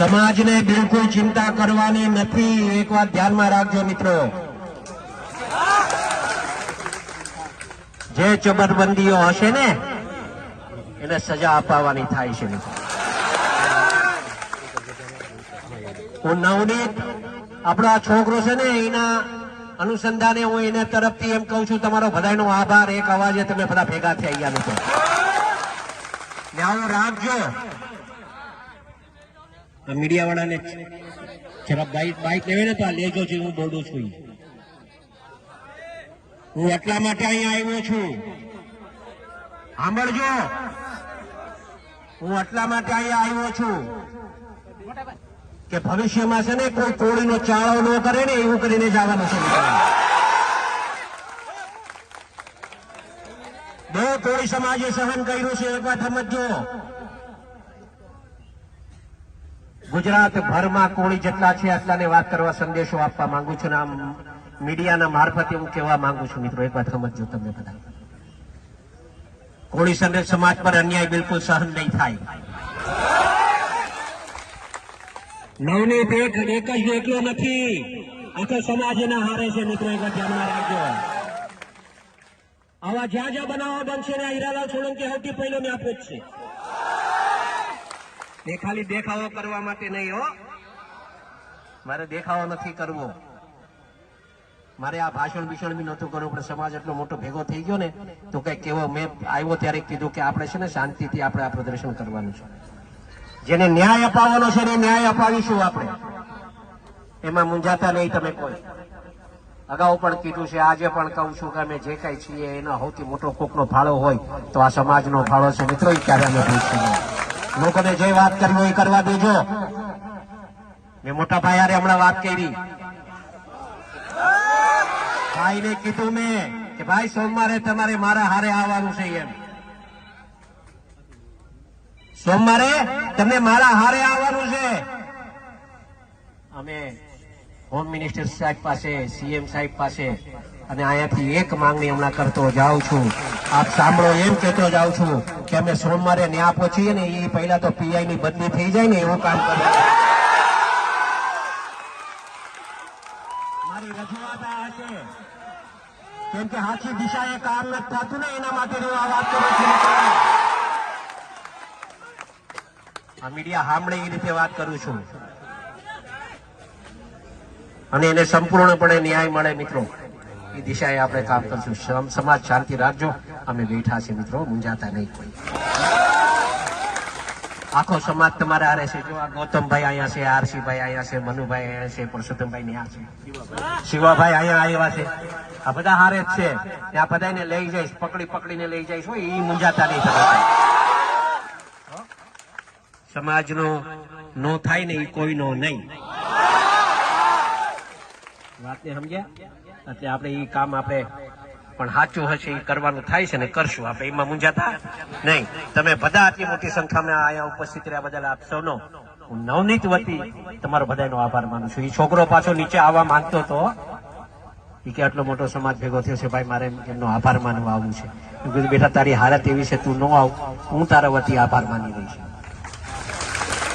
સમાજને બિલકુલ ચિંતા કરવાની નથી. એક વાત ધ્યાનમાં રાખજો મિત્રો. જે ચબરબંધીઓ હશે ને, એને સજા અપાવવાની થાય છે હું નવનીત, આપણો છોકરો છે ને, એના અનુસંધાને હું એને તરફથી એમ કહું છું, તમારો બધાનો આભાર. એક અવાજે તમે બધા ભેગા મિત્રો. ને આવું રાખજો. મીડિયા વાળાને જરા બાઈક બાઈક લેવે ને તો આ લેજો છે હું બોલું છું હું એટલા માટે અહીંયા આવ્યો છું. સાંભળજો. હું એટલા માટે અહીંયા આવ્યો છું કે ભવિષ્યમાં છે ને કોઈ કોળીનો ચાળો ન કરે ને એવું કરીને જવાનું છે બહુ કોળી સમાજે સહન કર્યું છે. એક વાત સમજજો. ગુજરાત ભરમાં કોળી જેટલા છે આટલાને વાત કરવા સંદેશો આપવા માંગુ છું આમ મીડિયાના મારફતે હું કહેવા માંગુ છું મિત્રો, એક વાત સમજો તમે બધા. કોળી સમાજ પર અન્યાય બિલકુલ સહન નહીં થાય. નવનીત એક એક જ એકલો નથી, આખો સમાજ એના હારે છે મિત્રો, એક ધ્યાનમાં રાખજો આવા જ્યાં જ્યાં બનાવવા બનશે ને આ હીરાલાલ સોલંકી સૌથી પહેલો ને આપે છે. ખાલી દેખાવો કરવા માટે નહીં હો. મારે દેખાવો નથી કરવો. મારે આ ભાષણ ભીષણ બી નહોતું કરવું, પણ સમાજ એટલો મોટો ભેગો થઈ ગયો ને, તો કઈ કેવો મેં આવ્યો ત્યારે કીધું કે આપણે છે ને શાંતિથી આપણે આ પ્રદર્શન કરવાનું છે. જેને ન્યાય અપાવવાનો છે એ ન્યાય અપાવીશું આપણે. એમાં મુંજાતા નહીં તમે કોઈ. અગાઉ પણ કીધું છે, આજે પણ કહું છું કે અમે જે કઈ છીએ, એનો સૌથી મોટો કોકનો ફાળો હોય તો આ સમાજનો ફાળો છે. મિત્રો ક્યારે અમે ભૂલશું. લોકોને જે વાત કરવી હોય કરવા દેજો. મેં મોટા ભાઈ હારે હમણાં વાત કરી. ભાઈને કીધું મેં કે, ભાઈ, સોમવારે તમારે મારા હારે આવવાનું છે એમ. સોમવારે તમને મારા હારે આવવાનું છે. અમે હોમ મિનિસ્ટર સાહેબ પાસે સીએમ સાહેબ પાસે. અને અહીંયાથી એક માંગણી હમણાં કરતો જાઉં છું. આપ સાંભળો, એમ કહેતો જાઉં છું કે અમે સોમવારે ન્યા પહોંચીએ ને એ પહેલા તો પીઆઈ ની બદલી થઈ જાય ને એવું કામ કરે. કેમ કે સાચી દિશા એ કામ નથી થતું ને એના માટે હું આ વાત કરું છું. આ મીડિયા સાંભળે એ રીતે વાત કરું છું. અને એને સંપૂર્ણપણે ન્યાય મળે મિત્રો. એ દિશાએ આપણે કામ કરશું. સમ- સમાજ શાંતિ રાખજો. અમે બેઠા છે મિત્રો. મુંજાતા નહીં કોઈ. આખો સમાજ તમારે હારે છે. જો આ ગૌતમભાઈ અહીંયા છે, આરસીભાઈ અહીંયા છે, મનુભાઈ અહીંયા છે, પરસોત્તમભાઈ ત્યાં છે. શિવાભાઈ અહીંયા આવ્યા છે. આ બધા હારે જ છે. ત્યાં બધાને લઈ જઈશ. પકડી પકડીને લઈ જઈશ. હોય એ મુંજાતા નહીં સમાજનો નો થાય ને એ કોઈનો નહીં. વાતને સમજ્યા? એટલે આપણે એ કામ આપણે પણ સાચું હશે એ કરવાનું થાય છે ને કરશું. આપણે એમાં મૂંઝાતા નહીં. તમે બધા આટલી મોટી સંખ્યામાં અહીંયા ઉપસ્થિત રહ્યા બદલ આપ સૌનો હું નવનીત વતી તમારો બધાનો આભાર માનું છું. એ છોકરો પાછો નીચે આવવા માંગતો હતો. એ કે આટલો મોટો સમાજ ભેગો થયો છે, ભાઈ, મારે એમનો આભાર માનવા આવવું છે. મેં કીધું, બેટા, તારી હાલત એવી છે, તું ન આવ. હું તારા વતી આભાર માની રહીશ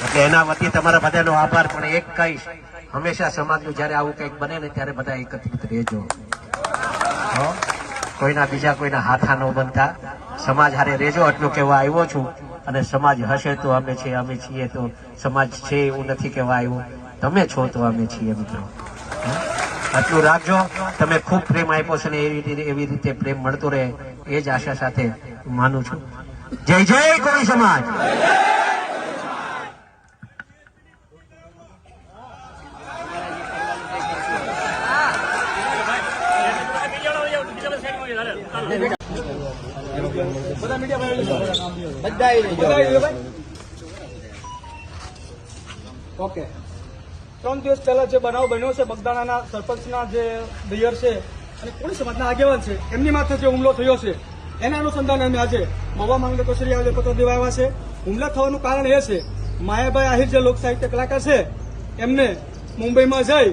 એટલે એના વતી તમારા બધાનો આભાર પણ એક કહીશ. હંમેશા સમાજનું જ્યારે આવું કંઈક બને ને ત્યારે બધા એકત્રિત રહેજો? કોઈના બીજા કોઈના હાથા ન બનતા. સમાજ હારે રહેજો, આટલું કહેવા આવ્યો છું. અને સમાજ હશે તો અમે છીએ અમે છીએ તો સમાજ છે એવું નથી કહેવા આવ્યું. તમે છો તો અમે છીએ મિત્રો? આટલું રાખજો. તમે ખૂબ પ્રેમ આપ્યો છે ને એવી રીતે એવી રીતે પ્રેમ મળતો રહે. એ જ આશા સાથે માનું છું. જય જય કોળી સમાજ! ઓકે. ત્રણ દિવસ પહેલા જે બનાવ બન્યો છે બગદાણાના સરપંચના જે મેયર છે અને કોળી સમાજના આગેવાન છે. એમની માથે જે હુમલો થયો છે એના અનુસંધાન અમે આજે મહુવા માંગલે શ્રી આજે પત્ર દેવા આવ્યા છે. હુમલા થવાનું કારણ એ છે માયાભાઈ આહિર જે લોક સાહિત્ય કલાકાર છે એમને મુંબઈમાં જઈ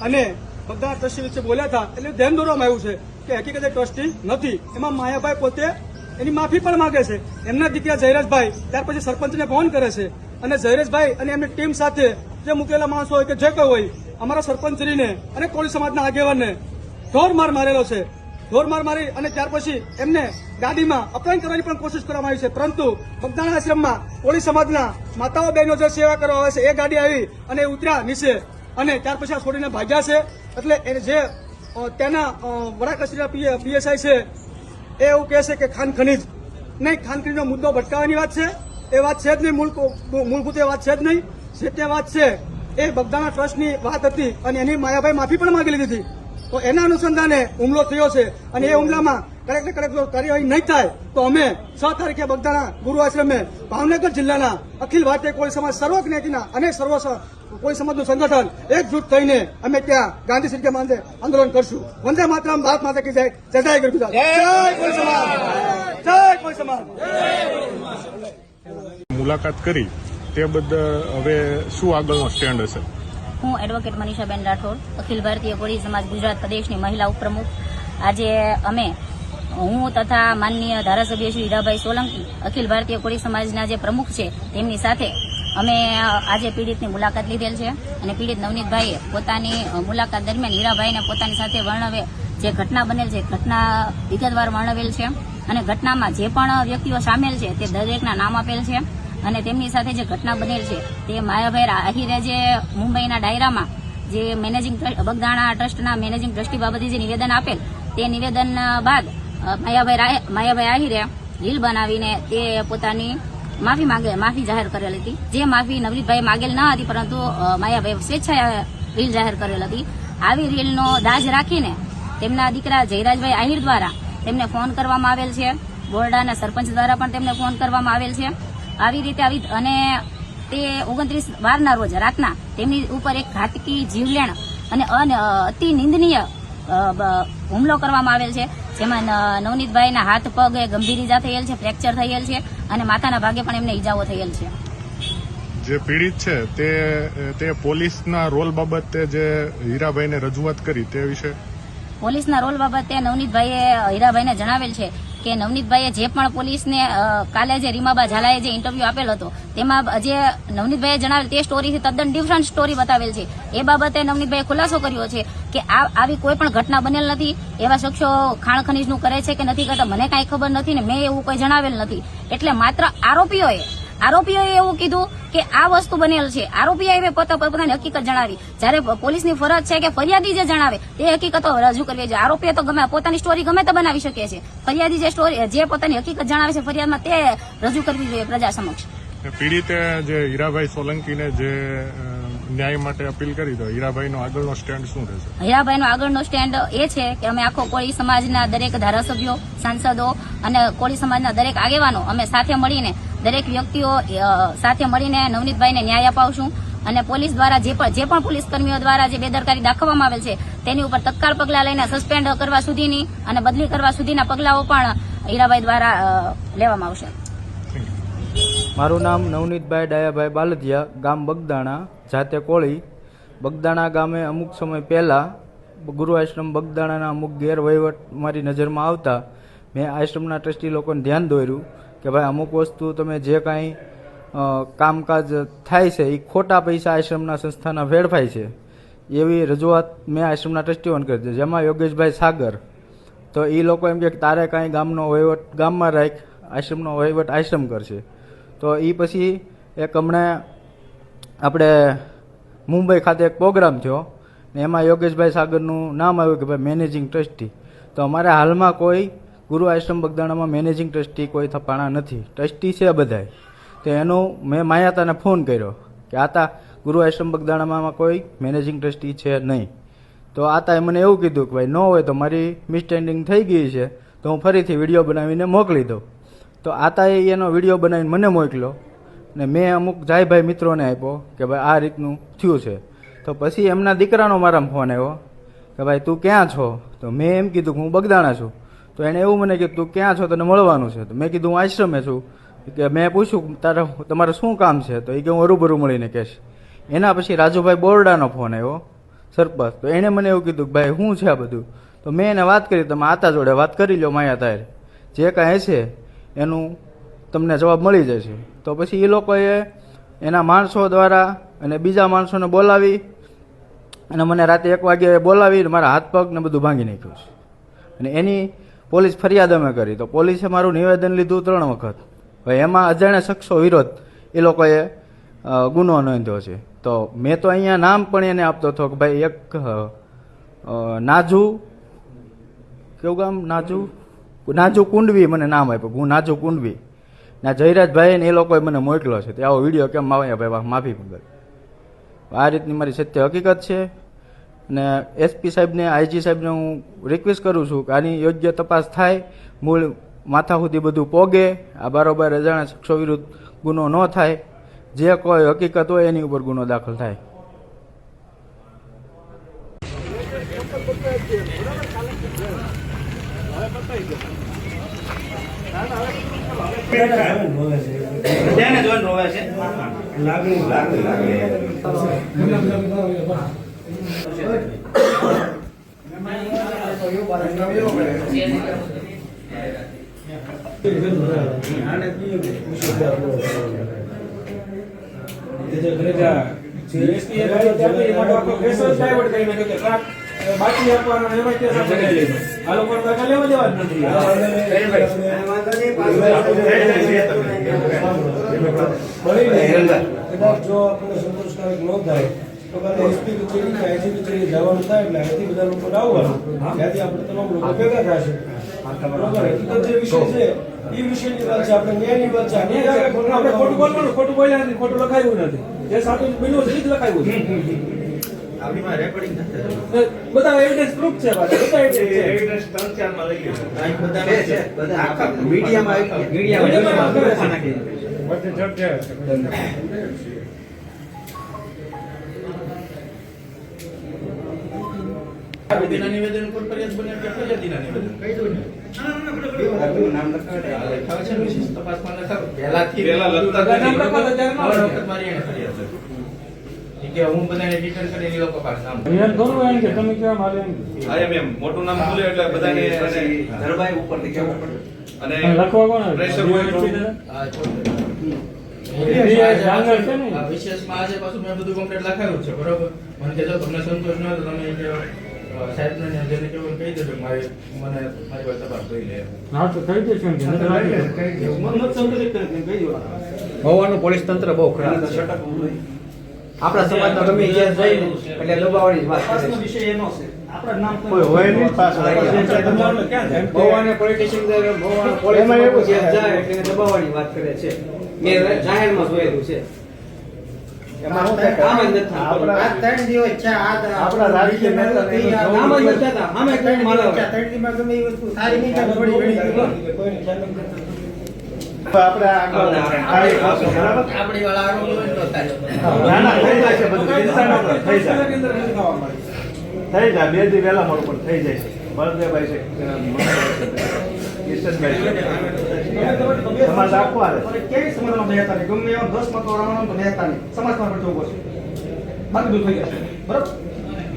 અને બગદાણા ટ્રસ્ટી વિશે બોલ્યા હતા એટલે ધ્યાન દોરવામાં આવ્યું છે. કે હકીકતે ટ્રસ્ટી નથી. એમાં માયાભાઈ પોતે એની માફી પણ માંગે છે. એમના દીકરા જયરાજભાઈ, ત્યાર પછી સરપંચને ફોન કરે છે. અને જયરેશભાઈ અને એમની ટીમ સાથે જે મૂકેલા માણસો હોય કે જે કોઈ હોય, અમારા સરપંચશ્રીને અને કોળી સમાજના આગેવાનને ઢોર માર મારેલો છે. ઢોર માર અને ત્યાર પછી એમને ગાડીમાં અપહરણ કરવાની પણ કોશિશ કરવામાં આવી છે. પરંતુ બગદાણા આશ્રમમાં કોળી સમાજના માતાઓ બહેનો જે સેવા કરવા આવે છે, એ ગાડી આવી અને ઉતર્યા નીચે. અને ત્યાર પછી આ છોડીને ભાગ્યા છે. એટલે જે ત્યાંના વડા કચેરીના પીએસઆઈ છે. એ એવું કહે છે કે ખાન ખનીજ. નહીં, ખાન ખનીજનો મુદ્દો ભટકાવાની વાત છે. એ વાત છે જ નહીં, મૂળ મૂળભૂત એ વાત છે જ નહીં. જે તે વાત છે, એ બગદાણા ટ્રસ્ટની વાત હતી અને એની માયાભાઈ માફી પણ માંગી લીધી હતી. તો એના અનુસંધાને હુમલો થયો છે અને એ હુમલામાં કડક ને કડક કાર્યવાહી નહીં થાય તો અમે છ તારીખે બગદાણા ગુરુ આશ્રમે ભાવનગર જિલ્લાના અખિલ ભારતીય કોળી સમાજ સર્વ જ્ઞાતિના અને સર્વ કોઈ સમાજનું સંગઠન એકજૂટ થઈને અમે ત્યાં ગાંધી સિદ્ધ માંદે આંદોલન કરશું. વંદે માતરમ ભારત માતા કી જય. જય જય ગુરુ જય કોઈ સમાજ. જય કોળી સમાજ. મુલાકાત કરી તે બદલ હવે શું આગળનો સ્ટેન્ડ હશે? હું એડવોકેટ મનીષાબેન રાઠોડ અખિલ ભારતીય કોળી સમાજ ગુજરાત પ્રદેશની મહિલા ઉપપ્રમુખ. આજે અમે હું તથા માનનીય ધારાસભ્ય શ્રી હીરાભાઈ સોલંકી, અખિલ ભારતીય કોળી સમાજના જે પ્રમુખ છે, તેમની સાથે અમે આજે પીડિતની મુલાકાત લીધેલ છે અને પીડિત નવનીતભાઈએ પોતાની મુલાકાત દરમિયાન હીરાભાઈને પોતાની સાથે વર્ણવે જે ઘટના બનેલ છે, ઘટના વિગતવાર વર્ણવેલ છે અને ઘટનામાં જે પણ વ્યક્તિઓ સામેલ છે, તે દરેકના નામ આપેલ છે અને તેમની સાથે જે ઘટના બનેલ છે, તે માયાભાઈ આહિરે જે મુંબઈના ડાયરામાં જે મેનેજિંગ બગદાણા ટ્રસ્ટના મેનેજિંગ ટ્રસ્ટી બાબતે જે નિવેદન આપેલ, તે નિવેદન બાદ માયાભાઈ માયાભાઈ આહિરે રીલ બનાવીને તે પોતાની માફી માંગે, માફી જાહેર કરેલી હતી. જે માફી નવનીતભાઈ માગેલ ન હતી, પરંતુ માયાભાઈ સ્વેચ્છાએ રીલ જાહેર કરેલ હતી. આવી રીલનો દાજ રાખીને તેમના દીકરા જયરાજભાઈ આહિર દ્વારા તેમને ફોન કરવામાં આવેલ છે. બોરડાના સરપંચ દ્વારા પણ તેમને ફોન કરવામાં આવેલ છે. આવી રીતે આવી અને તે ઓગણત્રીસ બારના રોજ રાતના તેમની ઉપર એક ઘાતકી જીવલેણ અન- અતિ નિંદનીય હુમલો કરવામાં આવેલ છે. જેમાં નવનીતભાઈના હાથ પગ ગંભીર ઈજા થયેલ છે ફ્રેક્ચર થયેલ છે અને માથાના ભાગે પણ એમને ઈજાઓ થયેલ છે. જે પીડિત છે તે તે પોલીસના રોલ બાબતે જે હીરાભાઈને રજૂઆત કરી તે વિશે? પોલીસના રોલ બાબતે નવનીતભાઈએ હીરાભાઈને જણાવેલ છે કે નવનીતભાઈએ જે પણ પોલીસને કાલે જે રીમાબા ઝાલાએ જે ઇન્ટરવ્યુ આપેલ હતો, તેમાં જે નવનીતભાઈએ જણાવેલ તે સ્ટોરીથી તદ્દન ડિફરન્ટ સ્ટોરી બતાવેલ છે. એ બાબતે નવનીતભાઈએ ખુલાસો કર્યો છે કે આ, આવી કોઈ પણ ઘટના બનેલ નથી, એવા શખ્સો ખાણ ખનીજનું કરે છે કે નથી કરતા, મને કાંઈ ખબર નથી ને મેં એવું કોઈ જણાવેલ નથી. એટલે માત્ર આરોપીઓએ આરોપીઓએ એવું કીધું કે આ વસ્તુ બનેલ છે. આરોપીઓએ પોતા પોતાની હકીકત જણાવી. જ્યારે પોલીસની ફરજ છે કે ફરિયાદી જે જણાવે તે હકીકતો રજૂ કરવી જોઈએ. આરોપીએ તો ગમે પોતાની સ્ટોરી ગમે તે બનાવી શકે છે. ફરિયાદી જે સ્ટોરી જે પોતાની હકીકત જણાવે છે ફરિયાદમાં તે રજૂ કરવી જોઈએ પ્રજા સમક્ષ. પીડિતે જે હીરાભાઈ સોલંકીને જે ન્યાય માટે અપીલ કરી તો હીરાભાઈનો આગળનો સ્ટેન્ડ શું રહેશે? હીરાભાઈનો આગળનો સ્ટેન્ડ એ છે કે અમે આખો કોળી સમાજના દરેક ધારાસભ્યો સાંસદો અને કોળી સમાજના દરેક આગેવાનો અમે સાથે મળીને દરેક વ્યક્તિઓ સાથે મળીને નવનીતભાઈને ન્યાય અપાવશું અને પોલીસ દ્વારા જે પણ જે પણ પોલીસ કર્મીઓ દ્વારા જે બેદરકારી દાખવવામાં આવેલ છે, તેની ઉપર તત્કાળ પગલાં લઈને સસ્પેન્ડ કરવા સુધીની અને બદલી કરવા સુધીના પગલાઓ પણ હીરાભાઈ દ્વારા લેવામાં આવશે. મારું નામ નવનીતભાઈ ડાયાભાઈ બાલદિયા ગામ બગદાણા, જાતે કોળી. બગદાણા ગામે અમુક સમય પહેલાં ગુરુ આશ્રમ બગદાણાના અમુક ગેરવહીવટ મારી નજરમાં આવતા મેં આશ્રમના ટ્રસ્ટી લોકોને ધ્યાન દોર્યું. કે ભાઈ અમુક વસ્તુ તમે જે કાંઈ કામકાજ થાય છે એ ખોટા પૈસા આશ્રમના સંસ્થાના વેડફાય છે, એવી રજૂઆત મેં આશ્રમના ટ્રસ્ટીઓને કરી હતી જેમાં યોગેશભાઈ સાગર, તો એ લોકો એમ કે તારે કાંઈ ગામનો વહીવટ, ગામમાં રાખ, આશ્રમનો વહીવટ આશ્રમ કરશે. તો એ પછી એક હમણાં આપણે મુંબઈ ખાતે એક પ્રોગ્રામ થયો, ને એમાં યોગેશભાઈ સાગરનું નામ આવ્યું કે ભાઈ મેનેજિંગ ટ્રસ્ટી. તો અમારે હાલમાં કોઈ ગુરુ આશ્રમ બગદાણામાં મેનેજિંગ ટ્રસ્ટી કોઈ થપાણા નથી. ટ્રસ્ટી છે બધાય. તો એનો મેં માયાતાને ફોન કર્યો કે, આતા, ગુરુ આશ્રમ બગદાણામાં કોઈ મેનેજિંગ ટ્રસ્ટી છે નહીં. તો આતાએ મને એવું કીધું કે, ભાઈ, ન હોય તો મારી મિસસ્ટેન્ડિંગ થઈ ગઈ છે, તો હું ફરીથી વીડિયો બનાવીને મોકલી દઉં. તો આતાએ એનો વીડિયો બનાવીને મને મોકલ્યો ને મેં અમુક જાયભાઈ મિત્રોને આપ્યો કે, ભાઈ, આ રીતનું થયું છે. તો પછી એમના દીકરાનો મારા ફોન આવ્યો કે, ભાઈ, તું ક્યાં છો? તો મેં એમ કીધું કે, હું બગદાણા છું. તો એણે એવું મને કીધું ક્યાં છો? તને મળવાનું છે. તો મેં કીધું, હું આશ્રમે છું. કે મેં પૂછ્યું, તારે તમારે શું કામ છે? તો એ કે, હું હરૂબરૂ મળીને કહેશ. એના પછી રાજુભાઈ બોરડાનો ફોન આવ્યો, સરપંચ. તો એણે મને એવું કીધું, ભાઈ શું છે આ બધું? તો મેં એને વાત કરી, તમે આતા જોડે વાત કરી લો માયા તારે. જે કાંઈ છે એનું તમને જવાબ મળી જશે. તો પછી એ લોકોએ એના માણસો દ્વારા અને બીજા માણસોને બોલાવી અને મને રાતે એક વાગે બોલાવી મારા હાથ પગ ને બધું ભાંગી નાખ્યું છે. અને એની પોલીસ ફરિયાદ અમે કરી. તો પોલીસે મારું નિવેદન લીધું ત્રણ વખત. હવે એમાં અજાણ્યા શખ્સો વિરોધ એ લોકોએ ગુનો નોંધ્યો છે. તો મેં તો અહીંયા નામ પણ એને આપતો હતો કે ભાઈ એક નાજુ, કેવું ગામ? નાજુ? નાજુ કુંડવી મને નામ આપ્યું. હું નાજુ કુંડવી. ના જયરાજભાઈ ને એ લોકોએ મને મોકલ્યો છે. તે આવો વીડિયો કેમ આવે ભાઈ, માફી મંગલ આ રીતની મારી સત્ય હકીકત છે. અને એસપી સાહેબને આઈજી સાહેબને હું રિક્વેસ્ટ કરું છું કે આની યોગ્ય તપાસ થાય મૂળ માથા સુધી બધું પોગે આ બારોબાર અજાણ્યા શખ્સો વિરુદ્ધ ગુનો ન થાય જે કોઈ હકીકત હોય એની ઉપર ગુનો દાખલ થાય. બાકી આપવાનો આપણે આ લોકોને તો લેવા દેવા જ નથી. જો આપણને સંતોષકારક ન થાય તો કાલે એસપી કચેરી કે આઈજી કચેરી જવાનું થાય એટલે અહીંથી બધા લોકો આવવાનું ત્યાંથી આપણે તમામ લોકો ભેગા થશે બરોબર હકીકત જે વિષય છે એ વિષયની વાત છે આપણે ન્યાયની વાત છે. આપણે આપણે ખોટું બોલવાનું ખોટું બોલ્યા નથી ખોટું લખાયું નથી. જે સાચું બન્યું છે એ જ લખાયું છે. બધા એવિડન્સ પ્રૂફ છે. બધા. મીડિયામાં છે. નામ લખવા તો ત્યારે ન લખે. મોટું નામ બોલે એટલે બધાને અને પ્રેશર હોય વિશેષમાં આજે પાછું મેં બધું કમ્પ્લીટ લખાયું છે બરોબર? મને કે જો તમને સંતોષ ન હોય તો તમે કે, સાહેબને ને કેવું કહી દેજો મારી મને મારી પાસે તપાસ કરી લે. મને નથી સંતોષિત કરી કહી દેવાનું. હોવાનું પોલીસ તંત્ર બહુ ખરાબ છે. આપણા સમાજમાં ગમે જે જઈને એટલે દબાવવાની વાત કરે વિષય એનો છે. આપણા નામ કોઈ હોય નહીં પાછળ આવી ગયા. દબાવવાનું ક્યાં જાય? ભગવાને politician દ્વારા ભગવાને પોલીસમાં એવું જ્યાં જાય એટલે દબાવવાની વાત કરે છે. મેં જાહેરમાં જોયેલું છે. એમાં શું? કામ જ નથી. આપણા રાજકીય નેતા કામ જ નથી થતા. કંઈ. આપણી વાળા થઈ જાય. બે દી વહેલા મોડું પણ થઈ જાય છે. બળદેવભાઈ છે. સમાજ આખો આવે કેવી સમાજમાં બેહતા નહીં ગમે એવા દસ મતો રમવાનો તો બેહતા નહીં સમાજમાં પણ ઊભો છે બાકી બધું થઈ જશે બરાબર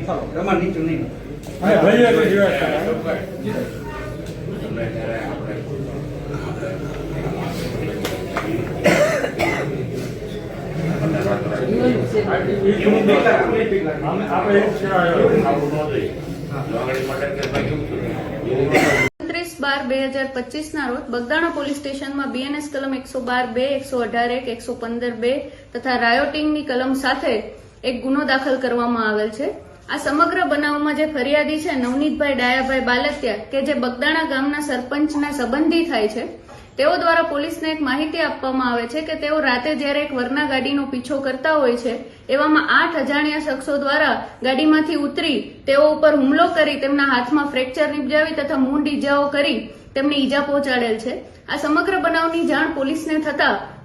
ચાલો રમણ નીચું નહીં ત્રીસ બાર બે હજાર પચીસના રોજ બગદાણા પોલીસ સ્ટેશનમાં બીએનએસ કલમ એકસો બાર બે, એકસો અઢાર એક, એકસો પંદર બે તથા રાયોટિંગની કલમ સાથે એક ગુનો દાખલ કરવામાં આવેલ છે. આ સમગ્ર બનાવમાં જે ફરિયાદી છે નવનીતભાઈ ડાયાભાઈ બાલતિયા કે જે બગદાણા ગામના સરપંચના સંબંધી થાય છે તેઓ દ્વારા પોલીસને એક માહિતી આપવામાં આવે છે કે તેઓ રાતે જ્યારે એક વરના ગાડીનો પીછો કરતા હોય છે, એવામાં આઠ અજાણ્યા શખ્સો દ્વારા ગાડીમાંથી ઉતરી તેઓ ઉપર હુમલો કરી તેમના હાથમાં ફ્રેક્ચર નિપજાવી તથા મૂંઢ ઈજાઓ કરી તેમને ઈજા પહોંચાડેલ છે. આ સમગ્ર બનાવની જાણ પોલીસને થતા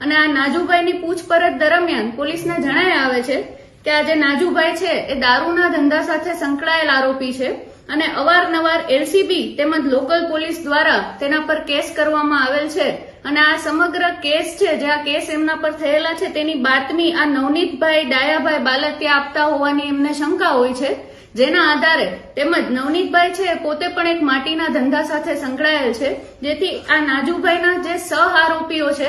અને આ નાજુભાઈની પૂછપરછ દરમિયાન પોલીસને જણાય આવે છે કે આ જે નાજુભાઈ છે, એ દારૂના ધંધા સાથે સંકળાયેલ આરોપી છે અને અવારનવાર એલસીબી તેમજ લોકલ પોલીસ દ્વારા તેના પર કેસ કરવામાં આવેલ છે. અને આ સમગ્ર કેસ છે, જે આ કેસ એમના પર થયેલા છે, તેની બાતમી આ નવનીતભાઈ ડાયાભાઈ બાલતિયા આપતા હોવાની એમને શંકા હોય છે. જેના આધારે તેમજ નવનીતભાઈ છે પોતે પણ એક માટીના ધંધા સાથે સંકળાયેલ છે. જેથી આ નાજુભાઈના જે સહ આરોપીઓ છે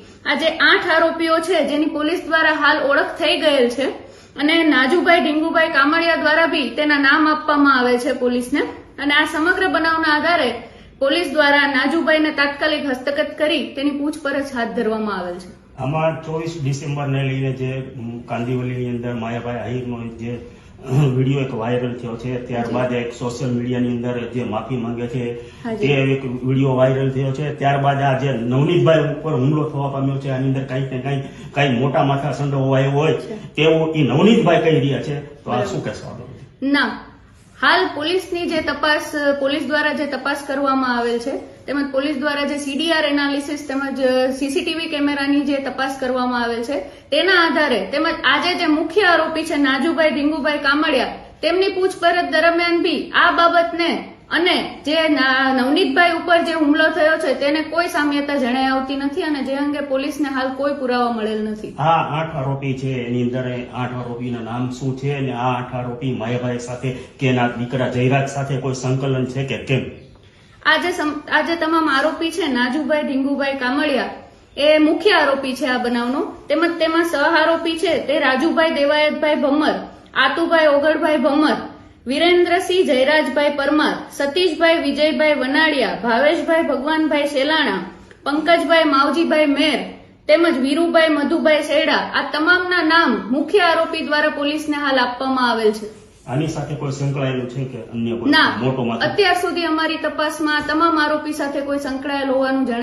આ જે આઠ આરોપીઓ છે જેની પોલીસ દ્વારા હાલ ઓળખ થઈ ગયેલ છે અને નાજુભાઈ ઢીંગુભાઈ કામળિયા દ્વારા બી તેના નામ આપવામાં આવે છે પોલીસને. અને આ સમગ્ર બનાવના આધારે પોલીસ દ્વારા નાજુભાઈને તાત્કાલિક હસ્તગત કરી તેની પૂછપરછ હાથ ધરવામાં આવેલ છે. આમાં ચોવીસ ડિસેમ્બરને લઈને જે કાંદીવલીની અંદર માયાભાઈ આહિરનો જે વીડિયો એક વાયરલ થયો છે. ત્યારબાદ એક સોશિયલ મીડિયાની અંદર જે માફી માંગે છે તે એક વીડિયો વાયરલ થયો છે. ત્યારબાદ આ જે નવનીતભાઈ ઉપર હુમલો થવા પામ્યો છે આની અંદર કંઈક ને કંઈક કંઈ મોટા માથા સંડોવાય હોય તેવું એ નવનીતભાઈ કહી રહ્યા છે. તો આ શું કહેશો? ના. હાલ પોલીસની જે તપાસ પોલીસ દ્વારા જે તપાસ કરવામાં આવેલ છે તેમજ પોલીસ દ્વારા જે સીડીઆર એનાલિસિસ તેમજ સીસીટીવી કેમેરાની જે તપાસ કરવામાં આવેલ છે, તેના આધારે તેમજ આજે જે મુખ્ય આરોપી છે નાજુભાઈ ઢીંગુભાઈ કામડિયા તેમની પૂછપરછ દરમિયાન બી આ બાબતને અને જે નવનીતભાઈ ઉપર જે હુમલો થયો છે તેને કોઈ સામ્યતા જણાઈ આવતી નથી અને જે અંગે પોલીસને હાલ કોઈ પુરાવા મળેલ નથી. હા આઠ આરોપી છે, એની અંદર આઠ આરોપીના નામ શું છે અને આ આઠ આરોપી માયાભાઈ સાથે કે એના દીકરા જયરાજ સાથે કોઈ સંકલન છે કે કેમ? આજે સમ- આ તમામ આરોપી છે, નાજુભાઈ, ઢીંગુભાઈ કામડિયા એ મુખ્ય આરોપી છે આ બનાવનો. તેમજ તેમાં સહ આરોપી છે તે રાજુભાઈ દેવાયતભાઈ ભમર, આતુભાઈ ઓગળભાઈ ભમર, વિરેન્દ્રસિંહ જયરાજભાઈ પરમાર, સતીશભાઈ વિજયભાઈ વનાડિયા, ભાવેશભાઈ ભગવાનભાઈ શેલાણા, પંકજભાઈ માવજીભાઈ મેર, તેમજ વીરુભાઈ મધુભાઈ શેડા આ તમામના નામ મુખ્ય આરોપી દ્વારા પોલીસને હાલ આપવામાં આવેલ છે. આની સાથે કોઈ સંકળાયેલું છે કે અન્ય કોઈ મોટો માથો? અત્યાર સુધી અમારી તપાસમાં તમામ આરોપી સાથે કોઈ સંકળાયેલ હોવાનું જણાય